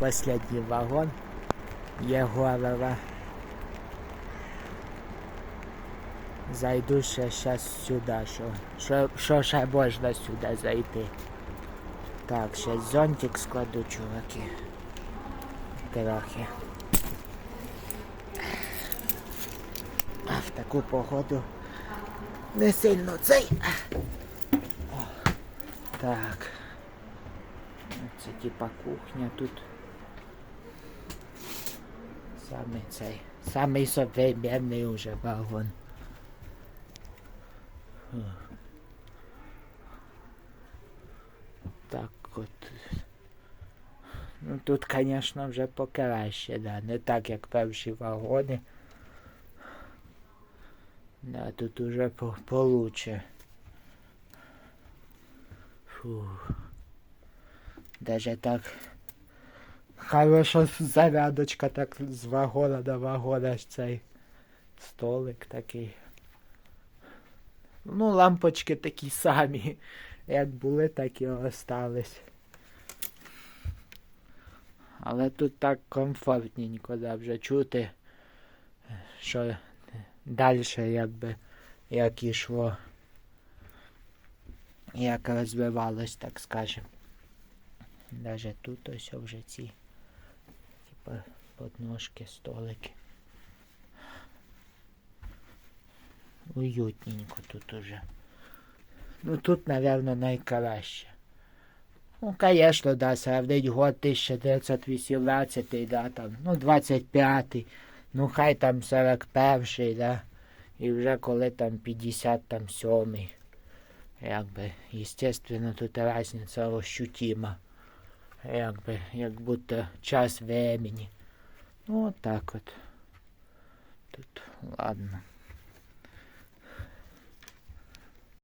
Последній вагон. Єгорова. Зайду ще щас сюди, що, що, що ще можна сюди зайти. Так, ще зонтик складу, чуваки. Трохи. А в таку погоду не сильно цей. Так. Це типа кухня тут. Самий цей. Самий современний уже вагон. Так от. Ну тут, звісно, вже покраще, да. Не так, як перші вагони. Да, тут уже по получше. Фу. Даже так. Хороша зарядочка так з вагона до вагона цей столик такий. Ну, лампочки такі самі, як були, так і остались. Але тут так комфортненько, да, вже чути, що далі якби як ішло, як розвивалось, так скажем. Даже тут ось вже ці подножки, столики. Уютненько тут уже. Ну тут, наверное, найкраще. Ну, конечно, да, сравнить год 1918, да, там, ну, 25-й, ну, хай там 41-й, да, і вже коли там 57-й. Якби, естественно, тут разниця ощутима. Якби, як будто час времени. Ну, от так от. Тут, ладно.